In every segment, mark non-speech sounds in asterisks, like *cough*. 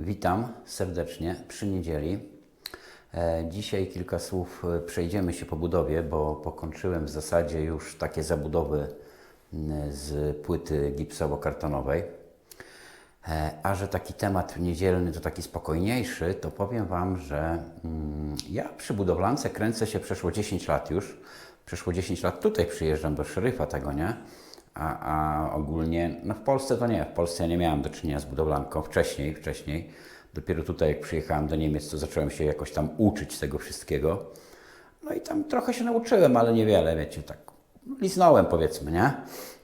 Witam serdecznie przy niedzieli. E, Dzisiaj kilka słów e, przejdziemy się po budowie, bo pokończyłem w zasadzie już takie zabudowy z płyty gipsowo-kartonowej. E, A że taki temat niedzielny to taki spokojniejszy, to powiem Wam, że mm, ja przy budowlance kręcę się przeszło 10 lat już. Przeszło 10 lat tutaj przyjeżdżam do szeryfa tego, nie? A, a ogólnie, no w Polsce to nie, w Polsce ja nie miałem do czynienia z budowlanką wcześniej, wcześniej. Dopiero tutaj jak przyjechałem do Niemiec, to zacząłem się jakoś tam uczyć tego wszystkiego. No i tam trochę się nauczyłem, ale niewiele, wiecie, tak liznąłem powiedzmy, nie?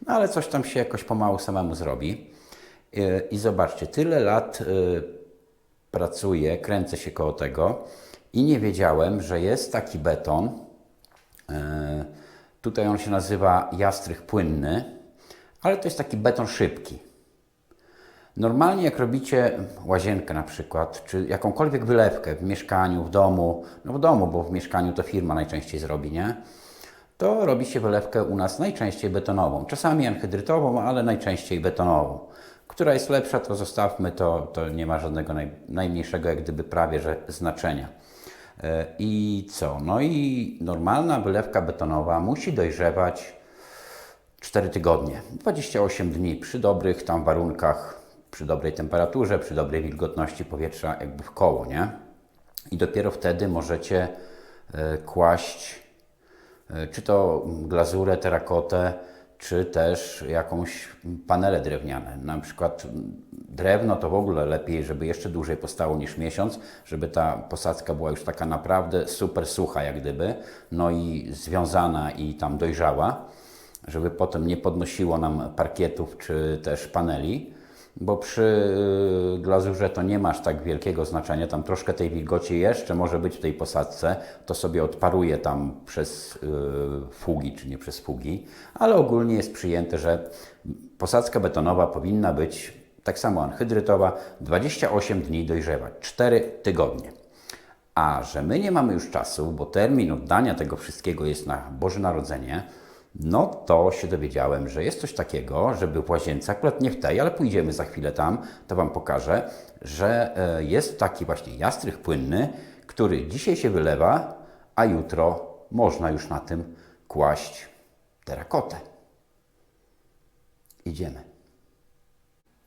No ale coś tam się jakoś pomału samemu zrobi. I, i zobaczcie, tyle lat y, pracuję, kręcę się koło tego i nie wiedziałem, że jest taki beton. E, Tutaj on się nazywa jastrych płynny, ale to jest taki beton szybki. Normalnie jak robicie łazienkę na przykład, czy jakąkolwiek wylewkę w mieszkaniu, w domu, no w domu, bo w mieszkaniu to firma najczęściej zrobi, nie? To robi się wylewkę u nas najczęściej betonową. Czasami anhydrytową, ale najczęściej betonową. Która jest lepsza, to zostawmy, to, to nie ma żadnego naj, najmniejszego jak gdyby prawie, że znaczenia. E, I co? No i normalna wylewka betonowa musi dojrzewać 4 tygodnie, 28 dni przy dobrych tam warunkach, przy dobrej temperaturze, przy dobrej wilgotności powietrza, jakby w koło, nie? I dopiero wtedy możecie e, kłaść e, czy to glazurę, terakotę, czy też jakąś panele drewniane. Na przykład drewno to w ogóle lepiej, żeby jeszcze dłużej postało niż miesiąc, żeby ta posadzka była już taka naprawdę super sucha jak gdyby, no i związana i tam dojrzała, żeby potem nie podnosiło nam parkietów czy też paneli, bo przy y, glazurze to nie masz tak wielkiego znaczenia, tam troszkę tej wilgoci jeszcze może być w tej posadzce, to sobie odparuje tam przez y, fugi, czy nie przez fugi, ale ogólnie jest przyjęte, że posadzka betonowa powinna być tak samo anhydrytowa 28 dni dojrzewać, 4 tygodnie. A że my nie mamy już czasu, bo termin oddania tego wszystkiego jest na Boże Narodzenie, no to się dowiedziałem, że jest coś takiego, żeby w łazience, akurat nie w tej, ale pójdziemy za chwilę tam, to Wam pokażę, że e, jest taki właśnie jastrych płynny, który dzisiaj się wylewa, a jutro można już na tym kłaść terakotę. Idziemy.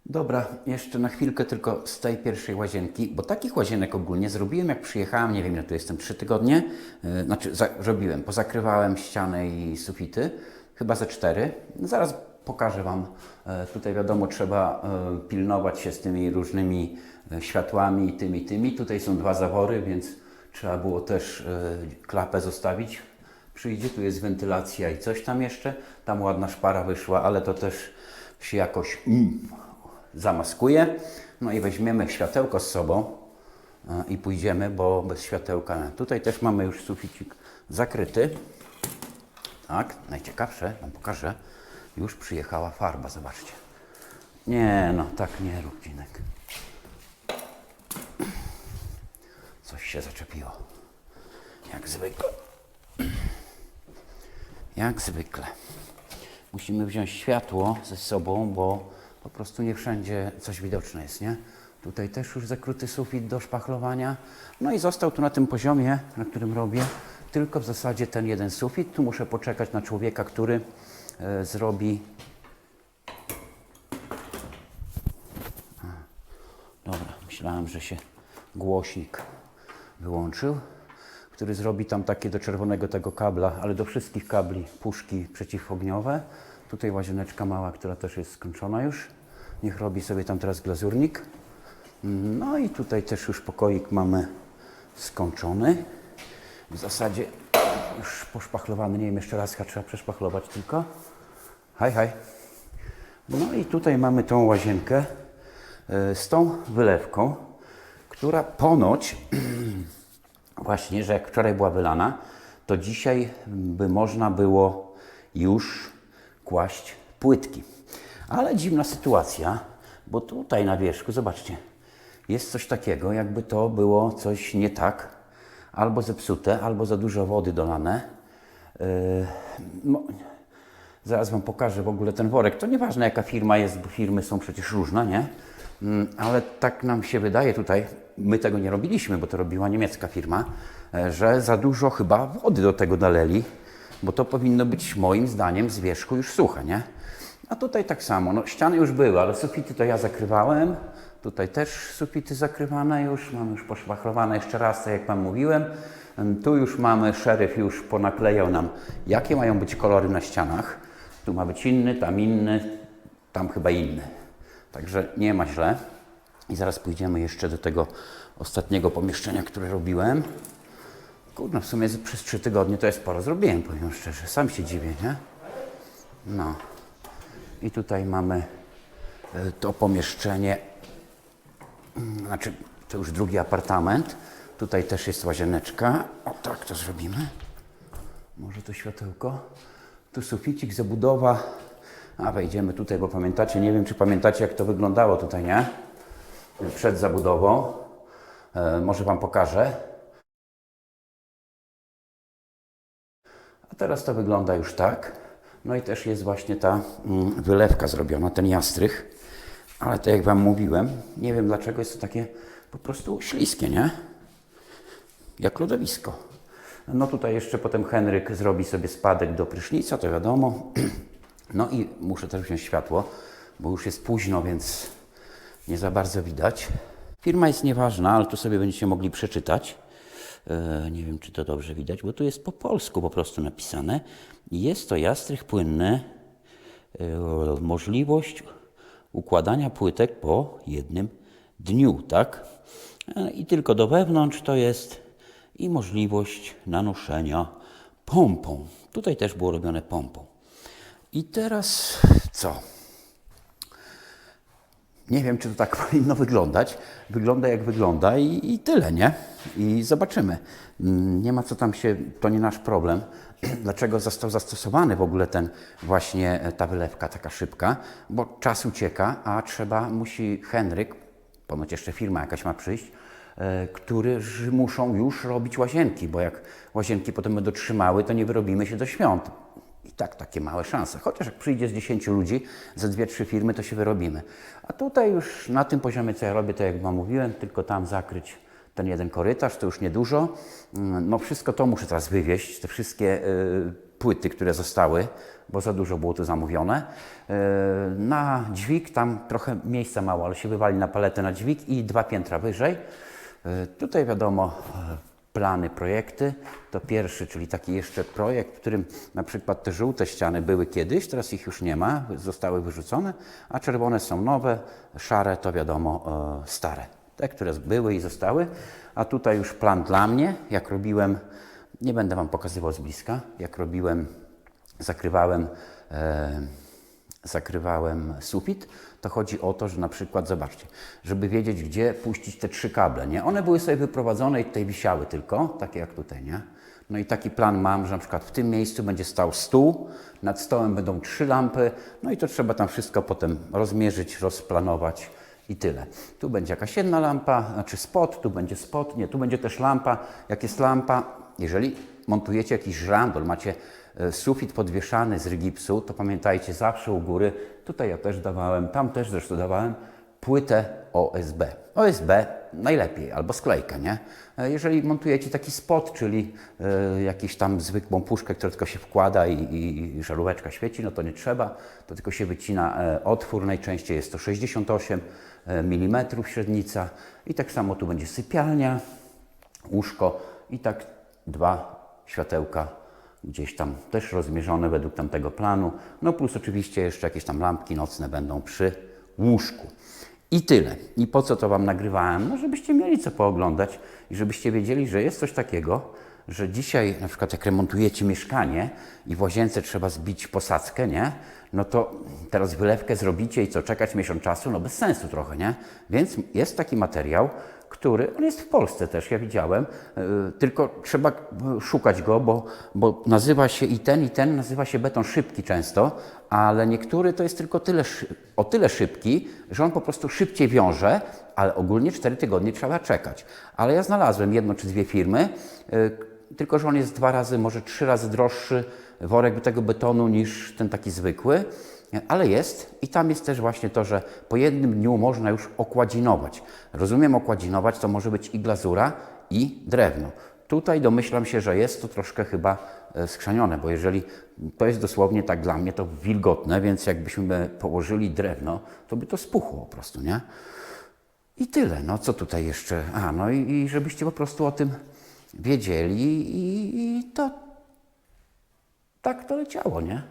Dobra, jeszcze na chwilkę tylko z tej pierwszej łazienki, bo takich łazienek ogólnie zrobiłem jak przyjechałem, nie wiem, ja tu jestem trzy tygodnie, yy, znaczy za, robiłem, pozakrywałem ścianę i sufity, chyba ze cztery. Zaraz pokażę Wam, e, tutaj wiadomo trzeba e, pilnować się z tymi różnymi światłami, tymi, tymi. Tutaj są dwa zawory, więc trzeba było też klapę zostawić. Przyjdzie, tu jest wentylacja i coś tam jeszcze, tam ładna szpara wyszła, ale to też się jakoś mm, zamaskuje. No i weźmiemy światełko z sobą e, i pójdziemy, bo bez światełka. Tutaj też mamy już suficik zakryty. Tak, najciekawsze, Wam pokażę. Już przyjechała farba, zobaczcie. Nie no, tak nie rób, Dzinek. Coś się zaczepiło. Jak zwykle. Jak zwykle. Musimy wziąć światło ze sobą, bo po prostu nie wszędzie coś widoczne jest, nie? Tutaj też już zakryty sufit do szpachlowania. No i został tu na tym poziomie, na którym robię, tylko w zasadzie ten jeden sufit. Tu muszę poczekać na człowieka, który e, zrobi... Dobra, myślałem, że się głośnik wyłączył, który zrobi tam takie do czerwonego tego kabla, ale do wszystkich kabli puszki przeciwogniowe. Tutaj łazieneczka mała, która też jest skończona już. Niech robi sobie tam teraz glazurnik. No i tutaj też już pokoik mamy skończony. W zasadzie już poszpachlowany, nie wiem jeszcze raz, trzeba przeszpachlować tylko. Haj, haj. No i tutaj mamy tą łazienkę e, z tą wylewką, która ponoć *clears throat* właśnie, że jak wczoraj była wylana, to dzisiaj by można było już kłaść płytki. Ale dziwna sytuacja, bo tutaj na wierzchu, zobaczcie, jest coś takiego, jakby to było coś nie tak, albo zepsute, albo za dużo wody dolane. Yy, no, zaraz Wam pokażę w ogóle ten worek. To nieważne jaka firma jest, bo firmy są przecież różne, nie? Mm, Ale tak nam się wydaje tutaj, my tego nie robiliśmy, bo to robiła niemiecka firma, e, że za dużo chyba wody do tego naleli, bo to powinno być moim zdaniem z wierzchu już suche, nie? A tutaj tak samo, no ściany już były, ale sufity to ja zakrywałem. Tutaj też sufity zakrywane już, mamy już poszwachrowane jeszcze raz, tak jak Wam mówiłem. Em, Tu już mamy, szeryf już ponaklejał nam, jakie mają być kolory na ścianach. Tu ma być inny, tam inny, tam chyba inny. Także nie ma źle. I zaraz pójdziemy jeszcze do tego ostatniego pomieszczenia, które robiłem. Kurde, w sumie przez trzy tygodnie to jest sporo zrobiłem, powiem szczerze. Sam się dziwię, nie? No. I tutaj mamy e, to pomieszczenie, znaczy to już drugi apartament. Tutaj też jest łazieneczka. O tak to zrobimy. Może to światełko. Tu suficik, zabudowa. A wejdziemy tutaj, bo pamiętacie, nie wiem czy pamiętacie jak to wyglądało tutaj, nie? Przed zabudową. E, może Wam pokażę. A teraz to wygląda już tak. No i też jest właśnie ta mm, wylewka zrobiona, ten jastrych. Ale tak jak Wam mówiłem, nie wiem dlaczego jest to takie po prostu śliskie, nie? Jak lodowisko. No tutaj jeszcze potem Henryk zrobi sobie spadek do prysznica, to wiadomo. *clears throat* No i muszę też wziąć światło, bo już jest późno, więc nie za bardzo widać. Firma jest nieważna, ale tu sobie będziecie mogli przeczytać. E, nie wiem, czy to dobrze widać, bo tu jest po polsku po prostu napisane. Jest to jastrych płynny, e, możliwość układania płytek po jednym dniu, tak? E, I tylko do wewnątrz to jest i możliwość nanoszenia pompą. Tutaj też było robione pompą. I teraz co? Nie wiem, czy to tak *laughs* powinno wyglądać. Wygląda jak wygląda i, i tyle, nie? I zobaczymy. Mm, Nie ma co tam się, to nie nasz problem. *clears throat* Dlaczego został zastosowany w ogóle ten właśnie e, ta wylewka taka szybka? Bo czas ucieka, a trzeba, musi Henryk, ponoć jeszcze firma jakaś ma przyjść, e, którzy muszą już robić łazienki, bo jak łazienki potem będą trzymały, to nie wyrobimy się do świąt. Tak takie małe szanse. Chociaż jak przyjdzie z 10 ludzi, ze dwie, trzy firmy, to się wyrobimy. A tutaj już na tym poziomie, co ja robię, to jak Wam mówiłem, tylko tam zakryć ten jeden korytarz, to już niedużo. Mm, No wszystko to muszę teraz wywieźć, te wszystkie y, płyty, które zostały, bo za dużo było tu zamówione. Y, na dźwig tam trochę miejsca mało, ale się wywali na paletę na dźwig i dwa piętra wyżej. Y, Tutaj wiadomo, plany, projekty. To pierwszy, czyli taki jeszcze projekt, w którym na przykład te żółte ściany były kiedyś, teraz ich już nie ma, zostały wyrzucone, a czerwone są nowe, szare to wiadomo e, stare. Te, które były i zostały. A tutaj już plan dla mnie, jak robiłem, nie będę Wam pokazywał z bliska, jak robiłem, zakrywałem e, zakrywałem sufit, to chodzi o to, że na przykład, zobaczcie, żeby wiedzieć, gdzie puścić te trzy kable, nie? One były sobie wyprowadzone i tutaj wisiały tylko, takie jak tutaj, nie? No i taki plan mam, że na przykład w tym miejscu będzie stał stół, nad stołem będą trzy lampy, no i to trzeba tam wszystko potem rozmierzyć, rozplanować i tyle. Tu będzie jakaś jedna lampa, znaczy spot, tu będzie spot, nie, tu będzie też lampa. Jak jest lampa, jeżeli montujecie jakiś żrandol, macie sufit podwieszany z rygipsu, to pamiętajcie zawsze u góry, tutaj ja też dawałem, tam też zresztą dawałem, płytę OSB. OSB najlepiej, albo sklejkę, nie? E, Jeżeli montujecie taki spot, czyli e, jakiś tam zwykłą puszkę, która tylko się wkłada i, i, żaróweczka świeci, no to nie trzeba, to tylko się wycina e, otwór, najczęściej jest to 68 mm średnica i tak samo tu będzie sypialnia, łóżko i tak dwa światełka gdzieś tam też rozmierzone według tamtego planu. No plus oczywiście jeszcze jakieś tam lampki nocne będą przy łóżku. I tyle. I po co to Wam nagrywałem? No żebyście mieli co pooglądać i żebyście wiedzieli, że jest coś takiego, że dzisiaj na przykład jak remontujecie mieszkanie i w łazience trzeba zbić posadzkę, nie? No to teraz wylewkę zrobicie i co, czekać miesiąc czasu? No bez sensu trochę, nie? Więc jest taki materiał, który, on jest w Polsce też, ja widziałem, yy, tylko trzeba yy, szukać go, bo, bo nazywa się i ten, i ten, nazywa się beton szybki często, ale niektóry to jest tylko tyle, o tyle szybki, że on po prostu szybciej wiąże, ale ogólnie 4 tygodnie trzeba czekać. Ale ja znalazłem jedno czy dwie firmy, yy, tylko że on jest dwa razy, może trzy razy droższy worek tego betonu niż ten taki zwykły. Ale jest i tam jest też właśnie to, że po jednym dniu można już okładzinować. Rozumiem, okładzinować to może być i glazura, i drewno. Tutaj domyślam się, że jest to troszkę chyba e, skrzanione, bo jeżeli to jest dosłownie tak dla mnie to wilgotne, więc jakbyśmy położyli drewno, to by to spuchło po prostu, nie? I tyle. No co tutaj jeszcze? A, no i, i żebyście po prostu o tym wiedzieli i, i to tak to leciało, nie?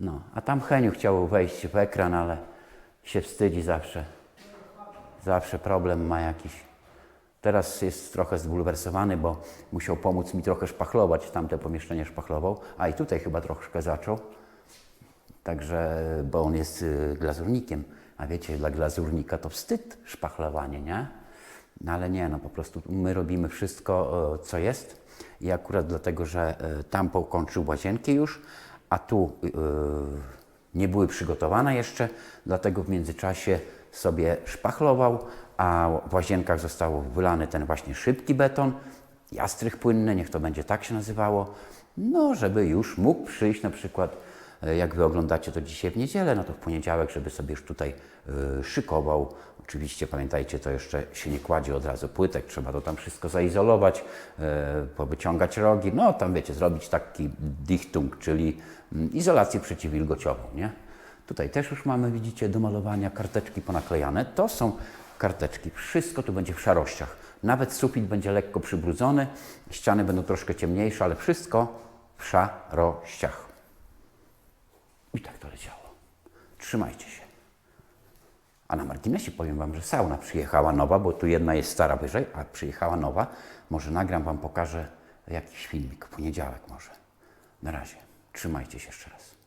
No, a tam Heniu chciał wejść w ekran, ale się wstydzi zawsze. Zawsze problem ma jakiś. Teraz jest trochę zbulwersowany, bo musiał pomóc mi trochę szpachlować. Tamte pomieszczenie szpachlował, a i tutaj chyba troszkę zaczął. Także, bo on jest y, glazurnikiem, a wiecie, dla glazurnika to wstyd szpachlowanie, nie? No ale nie, no po prostu my robimy wszystko, co jest i akurat dlatego, że e, tam pokończył łazienki już, a tu e, nie były przygotowane jeszcze, dlatego w międzyczasie sobie szpachlował, a w łazienkach został wylany ten właśnie szybki beton, jastrych płynny, niech to będzie tak się nazywało, no żeby już mógł przyjść na przykład Jak Wy oglądacie to dzisiaj w niedzielę, no to w poniedziałek, żeby sobie już tutaj y, szykował. Oczywiście pamiętajcie, to jeszcze się nie kładzie od razu płytek, trzeba to tam wszystko zaizolować, y, powyciągać rogi, no tam wiecie, zrobić taki dichtung, czyli mm, izolację przeciwwilgociową, nie? Tutaj też już mamy, widzicie, do malowania karteczki ponaklejane. To są karteczki, wszystko tu będzie w szarościach. Nawet sufit będzie lekko przybrudzony, ściany będą troszkę ciemniejsze, ale wszystko w szarościach. I tak to leciało. Trzymajcie się. A na marginesie powiem Wam, że sauna przyjechała nowa, bo tu jedna jest stara wyżej, a przyjechała nowa. Może nagram Wam, pokażę jakiś filmik, poniedziałek może. Na razie. Trzymajcie się jeszcze raz.